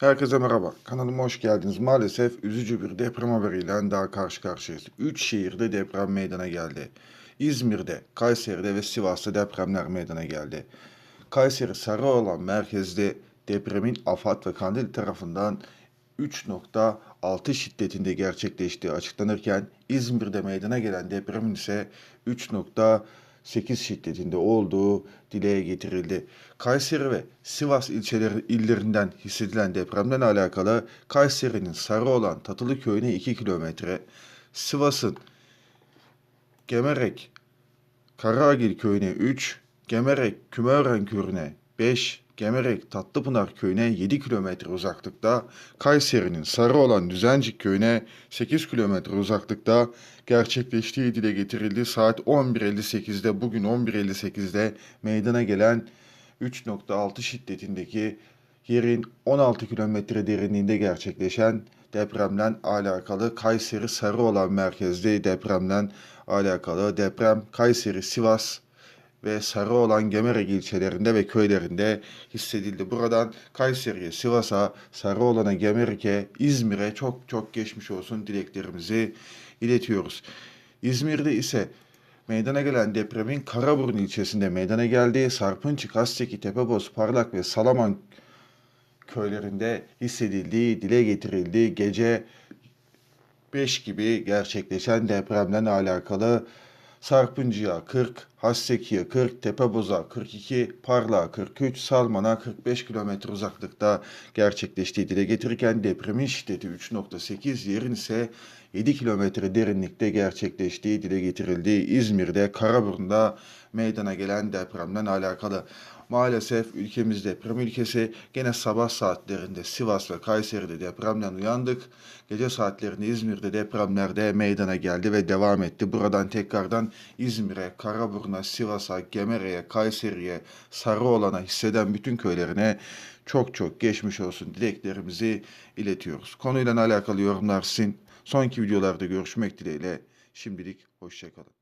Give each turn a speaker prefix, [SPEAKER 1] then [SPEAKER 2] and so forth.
[SPEAKER 1] Herkese merhaba. Kanalıma hoş geldiniz. Maalesef üzücü bir deprem haberiyle daha karşı karşıyayız. 3 şehirde deprem meydana geldi. İzmir'de, Kayseri'de ve Sivas'ta depremler meydana geldi. Kayseri Sarıoğlan merkezde depremin AFAD ve Kandil tarafından 3.6 şiddetinde gerçekleştiği açıklanırken İzmir'de meydana gelen depremin ise 3.8 şiddetinde olduğu dile getirildi. Kayseri ve Sivas ilçeleri illerinden hissedilen depremden alakalı Kayseri'nin Sarıoğlan Tatılı köyüne 2 kilometre, Sivas'ın Gemerek Karagil köyüne 3, Gemerek Kümören köyüne 5, Gemerek Tatlıpınar köyüne 7 kilometre uzaklıkta, Kayseri'nin Sarıoğlan Düzencik köyüne 8 kilometre uzaklıkta gerçekleştiği dile getirildi. Saat 11.58'de bugün 11.58'de meydana gelen 3.6 şiddetindeki yerin 16 kilometre derinliğinde gerçekleşen depremden alakalı Kayseri Sarıoğlan merkezli depremden alakalı deprem Kayseri, Sivas ve Sarıoğlan Gemerek ilçelerinde ve köylerinde hissedildi. Buradan Kayseri'ye, Sivas'a, Sarıoğlan'a, Gemerek'e, İzmir'e çok çok geçmiş olsun dileklerimizi iletiyoruz. İzmir'de ise meydana gelen depremin Karaburun ilçesinde meydana geldi. Sarpınçık, Hasteki, Tepeboz, Parlak ve Salaman köylerinde hissedildiği dile getirildi. Gece 5 gibi gerçekleşen depremden alakalı Sarpıncı'ya 40, Hasseki'ye 40, Tepeboz'a 42, Parla 43, Salman'a 45 kilometre uzaklıkta gerçekleştiği dile getirirken depremin şiddeti 3.8, yerin ise 7 kilometre derinlikte gerçekleştiği dile getirildi. İzmir'de, Karaburun'da meydana gelen depremden alakalı. Maalesef ülkemiz deprem ülkesi. Gene sabah saatlerinde Sivas ve Kayseri'de depremden uyandık. Gece saatlerinde İzmir'de depremlerde meydana geldi ve devam etti. Buradan tekrardan İzmir'e, Karaburun'a, Sivas'a, Gemere'ye, Kayseri'ye, Sarıoğlan'a hisseden bütün köylerine çok çok geçmiş olsun dileklerimizi iletiyoruz. Konuyla alakalı yorumlar sizin. Sonraki videolarda görüşmek dileğiyle. Şimdilik hoşçakalın.